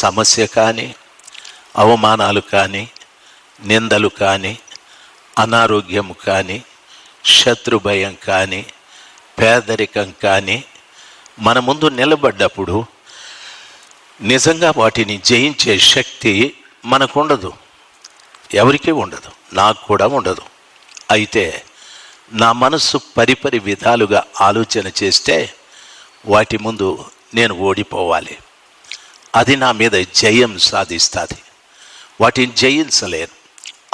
సమస్య కానీ అవమానాలు కానీ నిందలు కానీ అనారోగ్యం కానీ శత్రుభయం కానీ పేదరికం కానీ మన ముందు నిలబడ్డప్పుడు నిజంగా వాటిని జయించే శక్తి మనకుండదు. ఎవరికీ ఉండదు. నాకు కూడా ఉండదు. అయితే నా మనస్సు పరిపరి విధాలుగా ఆలోచన చేస్తే వాటి ముందు నేను ఓడిపోవాలి. అది నా మీద జయం సాధిస్తుంది. వాటిని జయించలేను.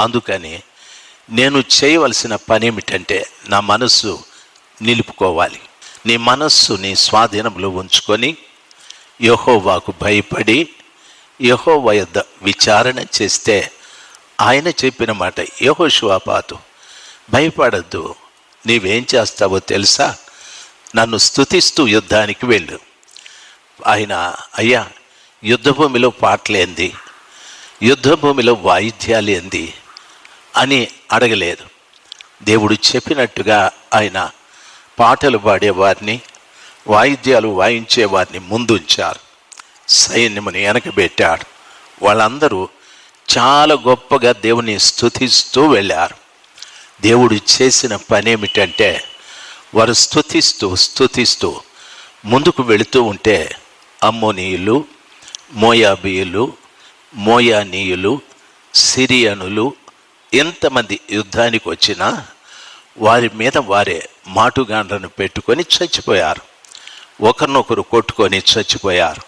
అందుకని నేను చేయవలసిన పని ఏమిటంటే నా మనస్సు నిలుపుకోవాలి. నీ మనస్సు నీ స్వాధీనంలో ఉంచుకొని యహోవాకు భయపడి యహోవా యొద్ద విచారణ చేస్తే ఆయన చెప్పిన మాట యహోశివాపాతు భయపడద్దు. నీవేం చేస్తావో తెలుసా? నన్ను స్తుతిస్తూ యుద్ధానికి వెళ్ళు. ఆయన అయ్యా యుద్ధభూమిలో పాటలేంది యుద్ధభూమిలో వాయిద్యాలు ఏంది? అని అడగలేదు. దేవుడు చెప్పినట్టుగా ఆయన పాటలు పాడేవారిని వాయిద్యాలు వాయించేవారిని ముందుంచారు. సైన్యముని వెనకబెట్టాడు వాళ్ళందరూ చాలా గొప్పగా దేవుని స్థుతిస్తూ వెళ్ళారు. దేవుడు చేసిన పని ఏమిటంటే వారు స్తుతిస్తూ స్థుతిస్తూ ముందుకు వెళుతూ ఉంటే అమ్మోనీయులు మోయాబీయులు మోయానీయులు సిరియనులు ఎంతమంది యుద్ధానికి వచ్చినా వారి మీద వారే మాటుగాండ్లను పెట్టుకొని చచ్చిపోయారు. ఒకరినొకరు కొట్టుకొని చచ్చిపోయారు.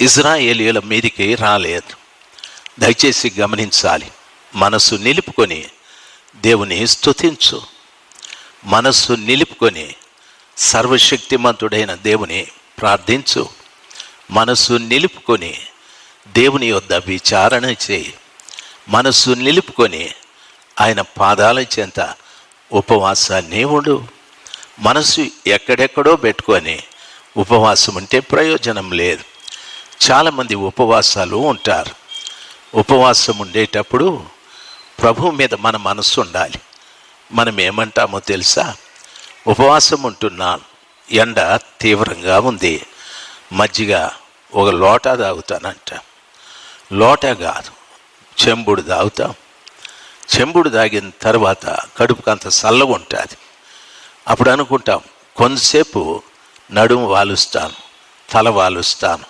ఇజ్రాయేలీల మీదికి రాలేదు. దయచేసి గమనించాలి. మనసు నిలుపుకొని దేవుని స్తుతించు. మనస్సు నిలుపుకొని సర్వశక్తిమంతుడైన దేవుని ప్రార్థించు. మనసు నిలుపుకొని దేవుని యొద్ద విచారణ చేయి. మనసు నిలుపుకొని ఆయన పాదాల చెంత ఉపవాసాన్ని ఉండు. మనసు ఎక్కడెక్కడో పెట్టుకొని ఉపవాసం ఉంటే ప్రయోజనం లేదు. చాలామంది ఉపవాసాలు ఉంటారు. ఉపవాసం ఉండేటప్పుడు ప్రభు మీద మన మనసు ఉండాలి. మనం ఏమంటామో తెలుసా? ఉపవాసం ఉంటున్నాను ఎండ తీవ్రంగా ఉంది. మజ్జిగ ఒక లోటా తాగుతానంట. లోటా కాదు చెంబుడు తాగుతాం. చెంబుడు తాగిన తర్వాత కడుపుకు అంత చల్లగా ఉంటుంది. అప్పుడు అనుకుంటాం కొంతసేపు నడుము వాలుస్తాను తల వాలుస్తాను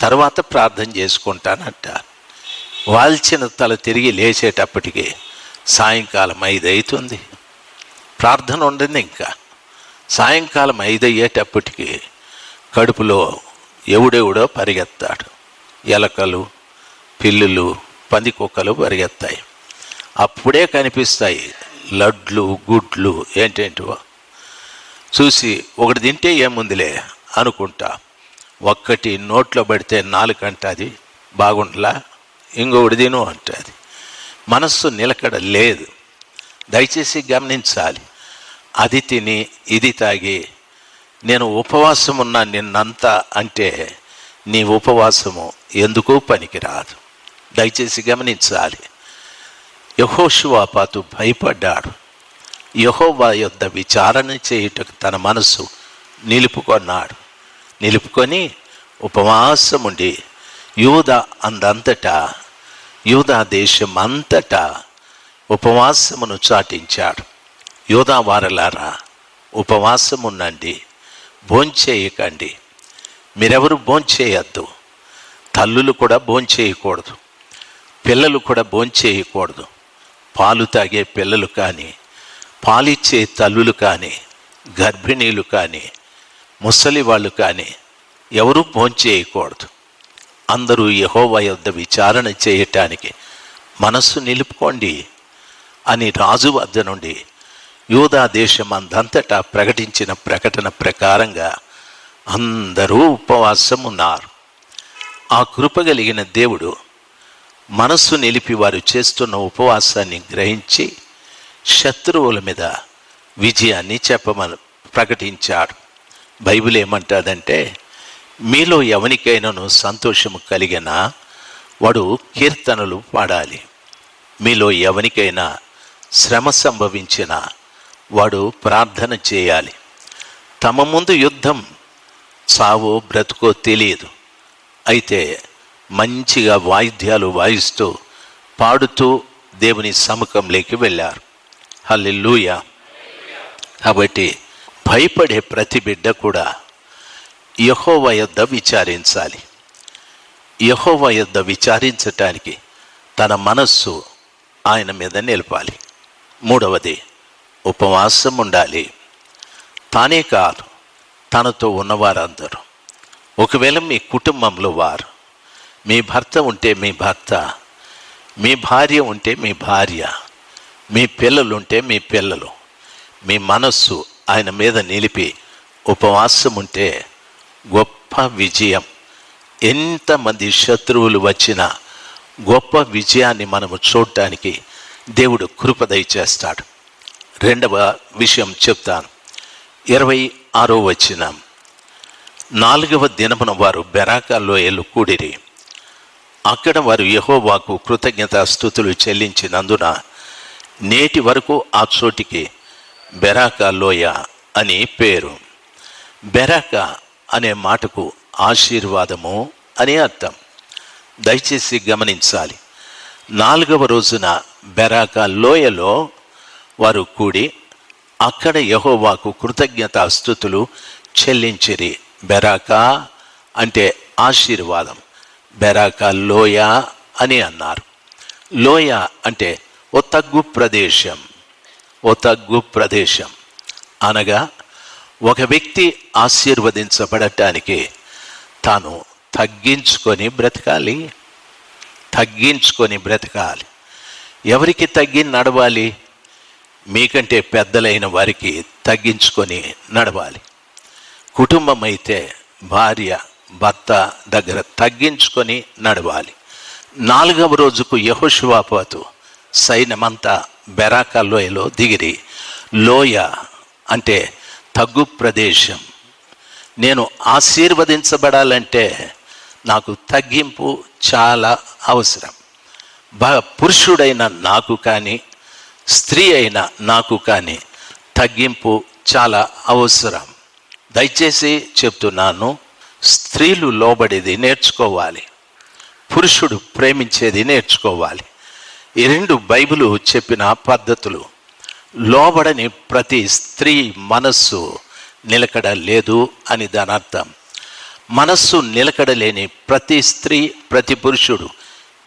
తర్వాత ప్రార్థన చేసుకుంటానంట. వాల్చిన తల తిరిగి లేచేటప్పటికి సాయంకాలం ఐదు అవుతుంది ప్రార్థన ఉండదు ఇంకా సాయంకాలం ఐదు అయ్యేటప్పటికి కడుపులో ఎవడెవడో పరిగెత్తాడు. ఎలకలు పిల్లులు పందికొక్కలు పరిగెత్తాయి. అప్పుడే కనిపిస్తాయి లడ్లు గుడ్లు ఏంటేంటివో. చూసి ఒకటి తింటే ఏముందిలే అనుకుంటా. ఒక్కటి నోట్లో పడితే నాలుగు అంటది బాగుండలా ఇంకొకటి తిను అంటది. మనస్సు నిలకడ లేదు. దయచేసి గమనించాలి. అది తిని ఇది తాగి నేను ఉపవాసం ఉన్నా నిన్నంతా అంటే నీ ఉపవాసము ఎందుకు పనికిరాదు. దయచేసి గమనించాలి. యహోషువాపాతు భయపడ్డాడు. యహోవా యొద్ద విచారణ చేయుటకు తన మనసు నిలుపుకొన్నాడు. నిలుపుకొని ఉపవాసముండి యూద అందంతటా యూదా దేశం అంతటా ఉపవాసమును చాటించాడు. యూదా వారలారా ఉపవాసమున్నండి. భోంచేయకండి. మీరెవరు భోంచేయద్దు. తల్లులు కూడా భోంచేయకూడదు. పిల్లలు కూడా భోంచేయకూడదు. పాలు తాగే పిల్లలు కానీ పాలిచ్చే తల్లులు కానీ గర్భిణీలు కానీ ముసలి వాళ్ళు కానీ ఎవరూ భోంచేయకూడదు. అందరూ యహోవ యొద్ద విచారణ చేయటానికి మనస్సు నిలుపుకోండి అని రాజు వద్ద నుండి యూదా దేశం అందంతటా ప్రకటించిన ప్రకటన ప్రకారంగా అందరూ ఉపవాసం ఉన్నారు ఆ కృప కలిగిన దేవుడు మనస్సు నిలిపి వారు చేస్తున్న ఉపవాసాన్ని గ్రహించి శత్రువుల మీద విజయాన్ని చెప్పమని ప్రకటించాడు. బైబిల్ ఏమంటాదంటే మీలో ఎవరికైనాను సంతోషము కలిగినా వాడు కీర్తనలు పాడాలి. మీలో ఎవరికైనా శ్రమ సంభవించిన వాడు ప్రార్థన చేయాలి. తమ ముందు యుద్ధం సావో బ్రతుకో తెలియదు. అయితే మంచిగా వాయిద్యాలు వాయిస్తూ పాడుతూ దేవుని సముఖంలోకి వెళ్ళారు. హల్లెలూయ. కాబట్టి భయపడే ప్రతి బిడ్డ కూడా యహోవ యొద్ద విచారించాలి. యహోవ యొద్ద విచారించటానికి తన మనస్సు ఆయన మీద నిలపాలి. మూడవది ఉపవాసం ఉండాలి తానే కాదు తనతో ఉన్నవారందరూ. ఒకవేళ మీ కుటుంబంలో వారు మీ భర్త ఉంటే మీ భర్త మీ భార్య ఉంటే మీ భార్య మీ పిల్లలు ఉంటే మీ పిల్లలు మీ మనస్సు ఆయన మీద నిలిపి ఉపవాసం ఉంటే గొప్ప విజయం. ఎంతమంది శత్రువులు వచ్చినా గొప్ప విజయాన్ని మనము చూడటానికి దేవుడు కృపదయ చేస్తాడు రెండవ విషయం చెప్తాను. ఇరవై ఆరో వచ్చిన నాలుగవ దినమున వారు బెరాకాల్లో ఏళ్ళు కూడిరి. అక్కడ వారు యహోవాకు కృతజ్ఞత స్థుతులు చెల్లించినందున నేటి వరకు ఆ చోటికి బెరాకా లోయ అని పేరు. బెరాక అనే మాటకు ఆశీర్వాదము అని అర్థం. దయచేసి గమనించాలి. నాలుగవ రోజున బెరాకా లోయలో వారు కూడి అక్కడ యహోవాకు కృతజ్ఞత స్థుతులు చెల్లించిరి బెరాకా అంటే ఆశీర్వాదం. బెరాకా లోయ అని అన్నారు. లోయ అంటే ఓ తగ్గు ప్రదేశం. ఓ తగ్గు ప్రదేశం. అనగా ఒక వ్యక్తి ఆశీర్వదించబడటానికి తాను తగ్గించుకొని బ్రతకాలి. తగ్గించుకొని బ్రతకాలి. ఎవరికి తగ్గి నడవాలి? మీకంటే పెద్దలైన వారికి తగ్గించుకొని నడవాలి. కుటుంబం అయితే భార్య భర్త దగ్గర తగ్గించుకొని నడవాలి. నాలుగవ రోజుకు యహోశివాపాతు సైన్యమంతా బెరాకా లోయలో దిగిరి. లోయ అంటే తగ్గు ప్రదేశం. నేను ఆశీర్వదించబడాలంటే నాకు తగ్గింపు చాలా అవసరం. బ పురుషుడైన నాకు కానీ స్త్రీ అయిన నాకు కానీ తగ్గింపు చాలా అవసరం. దయచేసి చెప్తున్నాను స్త్రీలు లోబడేది నేర్చుకోవాలి పురుషుడు ప్రేమించేది నేర్చుకోవాలి. ఈ రెండు బైబిలు చెప్పిన పద్ధతులు లోబడని ప్రతి స్త్రీ మనస్సు నిలకడ లేదు అని దాని అర్థం. మనస్సు నిలకడలేని ప్రతి స్త్రీ ప్రతి పురుషుడు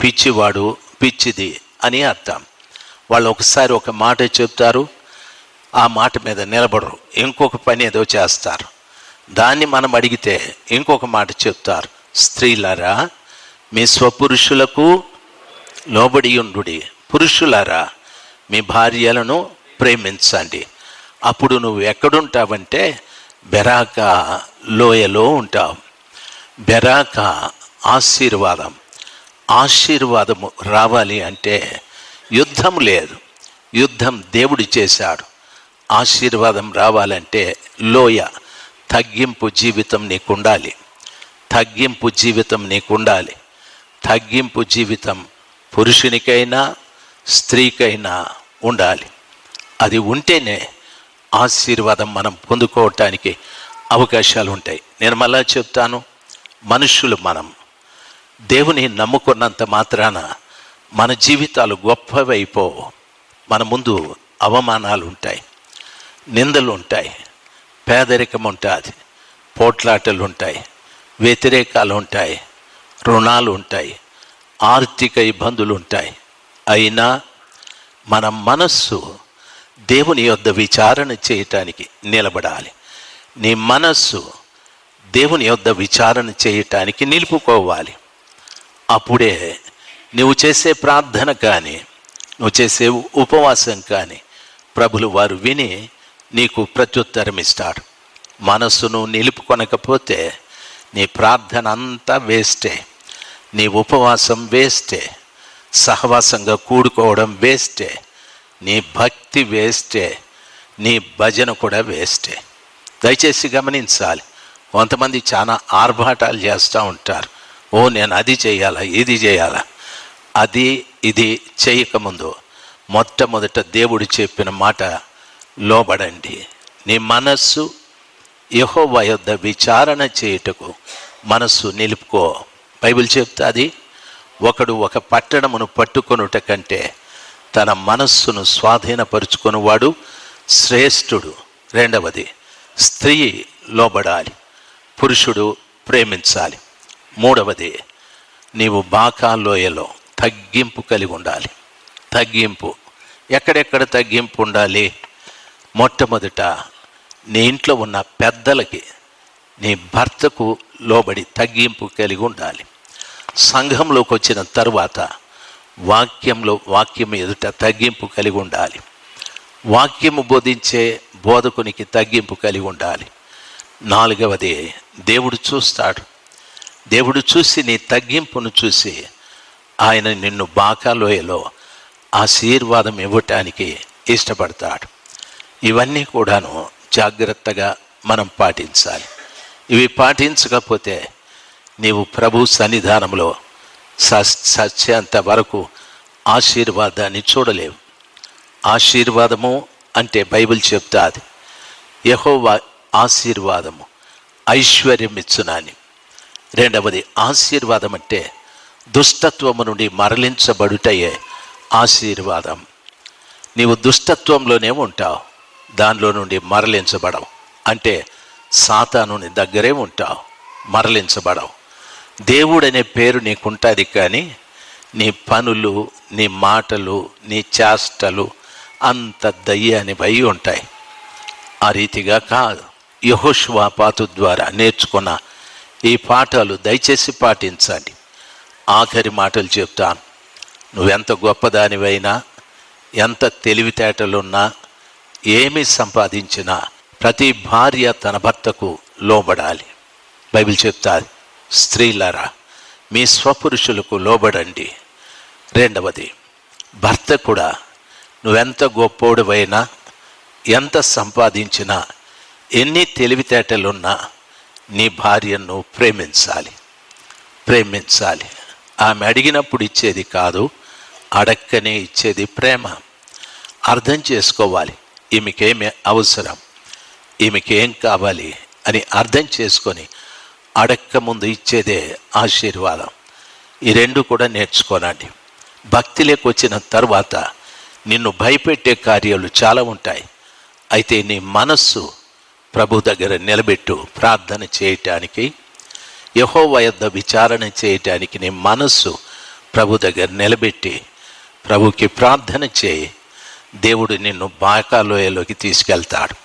పిచ్చివాడు పిచ్చిది అని అర్థం. వాళ్ళు ఒకసారి ఒక మాట చెప్తారు ఆ మాట మీద నిలబడరు. ఇంకొక పని ఏదో చేస్తారు. దాన్ని మనం అడిగితే ఇంకొక మాట చెప్తారు. స్త్రీలారా మీ స్వపురుషులకు లోబడి ఉండుడి. పురుషులారా మీ భార్యలను ప్రేమించండి. అప్పుడు నువ్వు ఎక్కడుంటావంటే బెరాక లోయలో ఉంటావు. బెరాక ఆశీర్వాదం. ఆశీర్వాదము రావాలి అంటే యుద్ధం లేదు. యుద్ధం దేవుడు చేశాడు. ఆశీర్వాదం రావాలంటే లోయ తగ్గింపు జీవితం నీకుండాలి. తగ్గింపు జీవితం నీకుండాలి. తగ్గింపు జీవితం పురుషునికైనా స్త్రీకైనా ఉండాలి. అది ఉంటేనే ఆశీర్వాదం మనం పొందుకోవటానికి అవకాశాలు ఉంటాయి నేను మళ్ళా చెప్తాను మనుషులు మనం. దేవుని నమ్ముకున్నంత మాత్రాన మన జీవితాలు గొప్పవైపోవు మన ముందు అవమానాలు ఉంటాయి నిందలు ఉంటాయి పేదరికం ఉంటుంది పోట్లాటలు ఉంటాయి వ్యతిరేకాలు ఉంటాయి రుణాలు ఉంటాయి ఆర్థిక ఇబ్బందులు ఉంటాయి అయినా మన మనస్సు దేవుని యొద్ద విచారణ చేయటానికి నిలబడాలి. నీ మనస్సు దేవుని యొద్ద విచారణ చేయటానికి నిలుపుకోవాలి. అప్పుడే నువ్వు చేసే ప్రార్థన కానీ నువ్వు చేసే ఉపవాసం కానీ ప్రభులు వారు విని నీకు ప్రత్యుత్తరం ఇస్తారు. మనస్సును నిలుపుకొనకపోతే నీ ప్రార్థన అంతా వేస్టే నీ ఉపవాసం వేస్టే సహవాసంగా కూడుకోవడం వేస్టే నీ భక్తి వేస్టే నీ భజన కూడా వేస్టే. దయచేసి గమనించాలి కొంతమంది చాలా ఆర్భాటాలు చేస్తూ ఉంటారు. ఓ నేను అది చేయాలా ఇది చేయాలా? అది ఇది చేయకముందు మొట్టమొదట దేవుడు చెప్పిన మాట లోబడండి. నీ మనస్సు యహోవ యొద్ద విచారణ చేయుటకు మనస్సు నిలుపుకో. బైబిల్ చెప్తాది ఒకడు ఒక పట్టణమును పట్టుకొనుట కంటే తన మనస్సును స్వాధీనపరుచుకొనివాడు శ్రేష్ఠుడు. రెండవది స్త్రీ లోబడాలి పురుషుడు ప్రేమించాలి. మూడవది నీవు బాకా లోయలో తగ్గింపు కలిగి ఉండాలి. తగ్గింపు. ఎక్కడెక్కడ తగ్గింపు ఉండాలి? మొట్టమొదట నీ ఇంట్లో ఉన్న పెద్దలకి నీ భర్తకు లోబడి తగ్గింపు కలిగి ఉండాలి. సంఘంలోకి వచ్చిన తరువాత వాక్యంలో వాక్యం ఎదుట తగ్గింపు కలిగి ఉండాలి. వాక్యము బోధించే బోధకునికి తగ్గింపు కలిగి ఉండాలి. నాలుగవది దేవుడు చూస్తాడు. దేవుడు చూసి నీ తగ్గింపును చూసి ఆయన నిన్ను బాకాలోయలో ఆశీర్వాదం ఇవ్వటానికి ఇష్టపడతాడు. ఇవన్నీ కూడాను జాగ్రత్తగా మనం పాటించాలి. ఇవి పాటించకపోతే నీవు ప్రభు సన్నిధానంలో సత్యంత వరకు ఆశీర్వాదాన్ని చూడలేవు. ఆశీర్వాదము అంటే బైబిల్ చెప్తాది యహోవా ఆశీర్వాదము ఐశ్వర్యం ఇచ్చునాని రెండవది ఆశీర్వాదం అంటే దుష్టత్వము నుండి మరలించబడుటయే ఆశీర్వాదం. నీవు దుష్టత్వంలోనే ఉంటావు? దానిలో నుండి మరలించబడవు. అంటే సాతానుని దగ్గరే ఉంటావు. మరలించబడవు. దేవుడనే పేరు నీకుంటుంది కానీ నీ పనులు నీ మాటలు నీ చేష్టలు అంత దయ్యాన్ని భయి ఉంటాయి. ఆ రీతిగా కాదు. యహోష్వాపాతు ద్వారా నేర్చుకున్న ఈ పాఠాలు దయచేసి పాటించండి. ఆఖరి మాటలు చెప్తాను. నువ్వెంత గొప్పదానివైనా ఎంత తెలివితేటలున్నా ఏమి సంపాదించినా ప్రతి భార్య తన భర్తకు లోబడాలి. బైబిల్ చెప్తాది స్త్రీలరా మీ స్వపురుషులకు లోబడండి. రెండవది భర్త కూడా నువ్వెంత గొప్పోడువైనా ఎంత సంపాదించినా ఎన్ని తెలివితేటలున్నా నీ భార్యను ప్రేమించాలి. ప్రేమించాలి. ఆమె అడిగినప్పుడు ఇచ్చేది కాదు అడక్కనే ఇచ్చేది ప్రేమ. అర్థం చేసుకోవాలి ఈమెకేమి అవసరం ఈమెకేం కావాలి అని అర్థం చేసుకొని అడక్క ముందు ఇచ్చేదే ఆశీర్వాదం. ఈ రెండు కూడా నేర్చుకోనండి. భక్తిలోకి వచ్చిన తర్వాత నిన్ను భయపెట్టే కార్యాలు చాలా ఉంటాయి. అయితే నీ మనస్సు ప్రభు దగ్గర నిలబెట్టు ప్రార్థన చేయటానికి యహో వయద్ద విచారణ చేయటానికి నీ మనస్సు ప్రభు దగ్గర నిలబెట్టి ప్రభుకి ప్రార్థన చేయి. దేవుడు నిన్ను బాకా లోయలోకి తీసుకెళ్తాడు.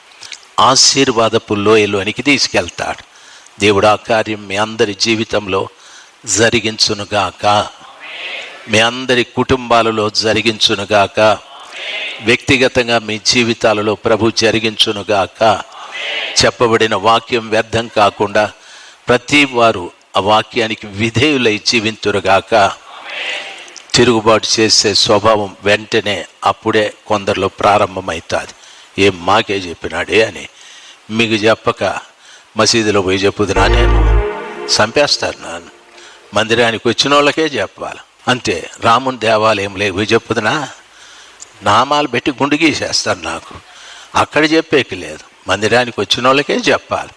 ఆశీర్వాదపు లోయలోనికి తీసుకెళ్తాడు. దేవుడు ఆ కార్యం మీ అందరి జీవితంలో జరిగించునుగాక. మీ అందరి కుటుంబాలలో జరిగించునుగాక. వ్యక్తిగతంగా మీ జీవితాలలో ప్రభు జరిగించునుగాక. చెప్పబడిన వాక్యం వ్యర్థం కాకుండా ప్రతి వారు ఆ వాక్యానికి విధేయులై జీవింతురుగాక. తిరుగుబాటు చేసే స్వభావం వెంటనే అప్పుడే కొందరిలో ప్రారంభమవుతుంది ఏం మాకే చెప్పినాడే అని మీకు చెప్పక మసీదులో పోయి చెప్పుదునా నేను? చంపేస్తారు నాన్న. మందిరానికి వచ్చిన వాళ్ళకే చెప్పాలి. అంతే రాముని దేవాలయం పోయి చెప్పుదునా? నామాలు పెట్టి గుండు గీసేస్తారు నాకు. అక్కడ చెప్పేకి లేదు. మందిరానికి వచ్చిన వాళ్ళకే చెప్పాలి.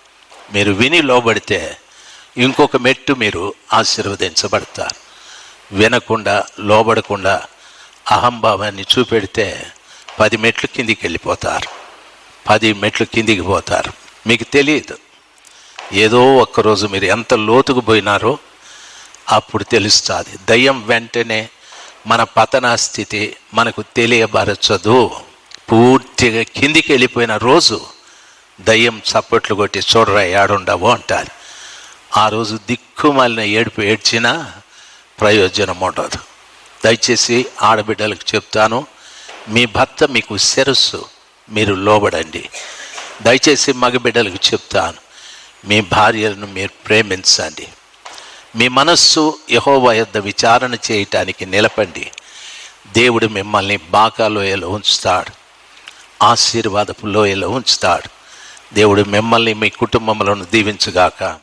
మీరు విని లోబడితే ఇంకొక మెట్టు మీరు ఆశీర్వదించబడతారు. వినకుండా లోబడకుండా అహంభావాన్ని చూపెడితే పది మెట్లు కిందికి వెళ్ళిపోతారు. పది మెట్లు కిందికి పోతారు. మీకు తెలియదు. ఏదో ఒక్కరోజు మీరు ఎంత లోతుకు పోయినారో అప్పుడు తెలుస్తుంది. దయ్యం వెంటనే మన పతనా స్థితి మనకు తెలియబరచదు. పూర్తిగా కిందికి వెళ్ళిపోయిన రోజు దయ్యం చప్పట్లు కొట్టి చూడరా ఏడుండవు అంటారు. ఆ రోజు దిక్కుమాలిన ఏడుపు ఏడ్చినా ప్రయోజనం ఉండదు. దయచేసి ఆడబిడ్డలకు చెప్తాను మీ భర్త మీకు శిరస్సు మీరు లోబడండి. దయచేసి మగబిడ్డలకు చెప్తాను మీ భార్యలను మీరు ప్రేమించండి. మీ మనస్సు యహోవ యొద్ద విచారణ చేయటానికి నిలపండి. దేవుడు మిమ్మల్ని బాకాలోయలో ఉంచుతాడు ఆశీర్వాదపు లోయలో ఉంచుతాడు. దేవుడు మిమ్మల్ని మీ కుటుంబంలో దీవించుగాక.